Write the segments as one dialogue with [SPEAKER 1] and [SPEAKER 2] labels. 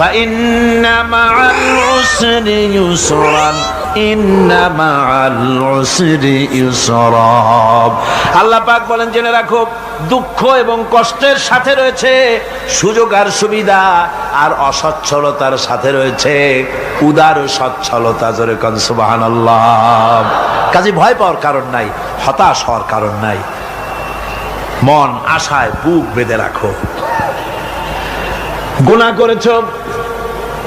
[SPEAKER 1] فإن مع العسر يسرا إن مع العسر يسرا আল্লাহ পাক বলেন জেনে রাখো দুঃখ এবং কষ্টের সাথে রয়েছে সুযোগ আর সুবিধা আর অসচ্ছলতার সাথে রয়েছে উদার সচ্ছলতা জোরে কন সুবহানাল্লাহ কাজে ভয় পাওয়ার কারণ নাই হতাশ হওয়ার কারণ নাই মন আশায় বুক বেঁধে রাখো গুণা করেছ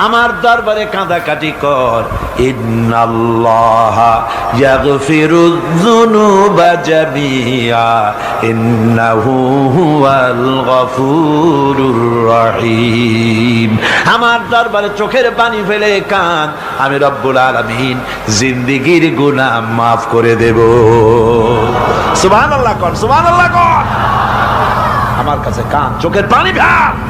[SPEAKER 1] আমার দরবারে কাঁদাকাটি কর। আমার দরবারে চোখের পানি ফেলে কান। আমি রব্বুল আলামিন জিন্দিগির গুনাহ মাফ করে দেব। সুবহানাল্লাহ কর সুবহানাল্লাহ কর। আমার কাছে কান, চোখের পানি ফেল।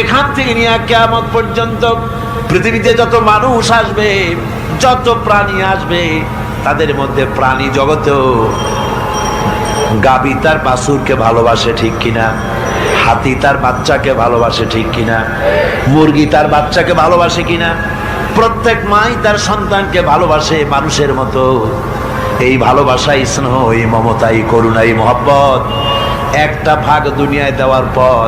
[SPEAKER 1] এখান থেকে নিয়ে কেয়ামত পর্যন্ত পৃথিবীতে যত মানুষ আসবে, যত প্রাণী আসবে, তাদের মধ্যে প্রাণী জগতেও গাবি তার বাসুরকে ভালোবাসে ঠিক কিনা, হাতি তার বাচ্চাকে ভালোবাসে ঠিক কিনা, মুরগি তার বাচ্চাকে ভালোবাসে কিনা, প্রত্যেক মাই তার সন্তানকে ভালোবাসে মানুষের মতো। এই ভালোবাসাই স্নেহ, এই মমতাই করুণাই মহব্বত, একটা ভাগ দুনিয়ায় দেওয়ার পর